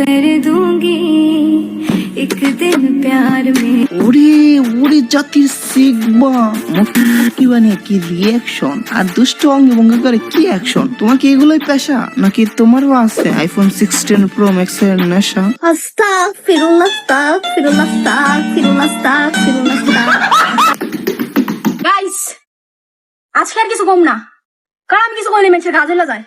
कर दूंगी एक दिन प्यार में ওরে ওরে জাতির সিগমা কি মানে কি রিয়াকশন আর দুষ্ট অঙ্গে ভঙ্গ করে কি অ্যাকশন তোমার কি এগুলোই পেশা নাকি তোমারও আছে আইফোন সিক্সটিন প্রো ম্যাক্স এর নেশা আস্তাগফিরুল্লাহ আস্তাগফিরুল্লাহ আস্তাগফিরুল্লাহ আস্তাগফিরুল্লাহ গাইস আজকে আর কিছু কম না কারণ আমি কিছু কই নেমেছে কাজে যায়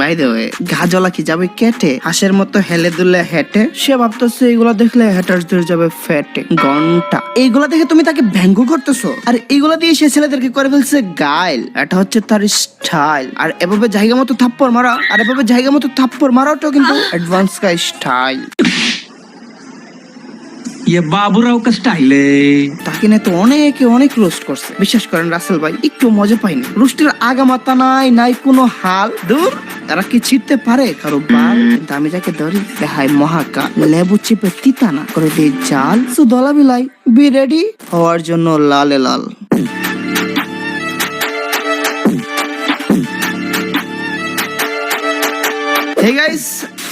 বাই দ্য ওয়ে গাজলা কি যাবে কেটে? হাঁসের মতো হেলে দুলে হেঁটে? সে ভাবতেছে এগুলো দেখলে হেটার ধরে যাবে ফেটে ঘণ্টা এইগুলা দেখে তুমি তাকে ব্যঙ্গ করতেছো? আর এইগুলা দিয়ে সে ছেলেদেরকে করে ফেলছে গাইল। এটা হচ্ছে তার স্টাইল আর এভাবে জায়গা মতো থাপ্পড় মারা আর এভাবে জায়গা মতো থাপ্পড় মারাটাও কিন্তু অ্যাডভান্স কাই স্টাইল ইয়ে বাবুরাও কা স্টাইলে তাকে না তো অনেকে অনেক রোস্ট করছে। বিশ্বাস করেন রাসেল ভাই একটু মজা পাইনি। রোস্টের আগামাতা নাই নাই কোনো হাল। দূর। তারা কি ছিটতে পারে? কারও বাল কিন্তু আমি যাকে ধরি দেখায় মহাকা লেবু চিপে তিতানা করে দিয়ে জাল। সু দলা বিলাই বি রেডি? হওয়ার জন্য লালে লাল। হে গাইস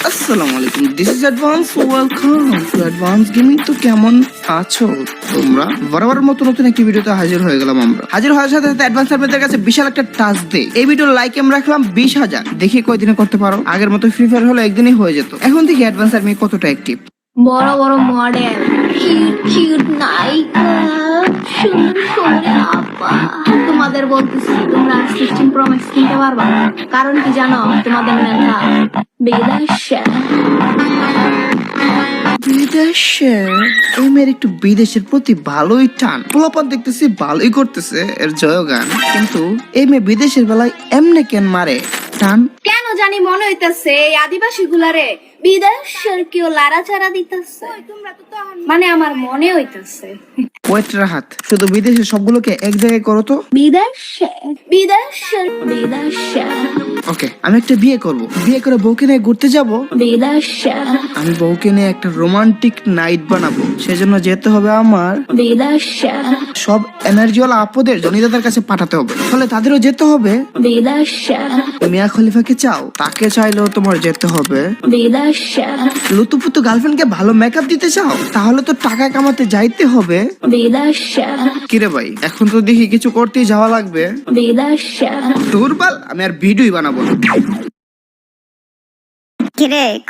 আসসালামু আলাইকুম অ্যাডভান্স তো কেমন আছো তোমরা? বরাবর নতুন হাজির হয়ে গেলাম আমরা। হাজির হওয়ার সাথে সাথে কাছে বিশাল একটা টাচ দে এই ভিডিওর লাইক রাখলাম বিশ হাজার। দেখি কয়দিনে করতে পারো। আগের মতো ফ্রি ফায়ার হলে একদিনই হয়ে যেত। এখন থেকে অ্যাডভান্স আর্মি কতটা অ্যাক্টিভ বড় বড় মডেল তোমাদের বলতেছি, তোমরা কারণ কি জানো? তোমাদের মেধা বিদেশে। বিদেশে? মেয়ের একটু বিদেশের প্রতি ভালোই টান। পোলাপান দেখতেছি ভালোই করতেছে এর জয়গান। কিন্তু এমে বিদেশের বেলায় এমনি কেন মারে? টান। জানি মনে হইতেছে এই আদিবাসী গুলারে বিদেশের কেউ লাড়াচাড়া দিতেছে। মানে আমার মনে হইতেছে। ওয়েট রাহাত শুধু বিদেশে সবগুলোকে এক জায়গায় করো তো। বিদেশে বিদেশের বিদেশে। ওকে আমি একটা বিয়ে করব। বিয়ে করে বউকে নিয়ে ঘুরতে যাব। বিদেশে। আমি বউকে নিয়ে একটা রোমান্টিক নাইট বানাবো। সেজন্য যেতে হবে আমার। বিদেশে। সব এনার্জিওয়ালা আপদের জনিদাদের কাছে পাঠাতে হবে। ফলে তাদেরও যেতে হবে। বিদেশে। মিয়া খলিফাকে চাও? তাকে চাইলেও তোমার যেতে হবে। লুতুপুতু গার্লফ্রেন্ডকে ভালো মেকআপ দিতে চাও? তাহলে তো টাকা কামাতে যাইতে হবে। কিরে ভাই, এখন তো দেখি কিছু করতেই যাওয়া লাগবে। দুর্বল, আমি আর ভিডিওই বানাবো কিরে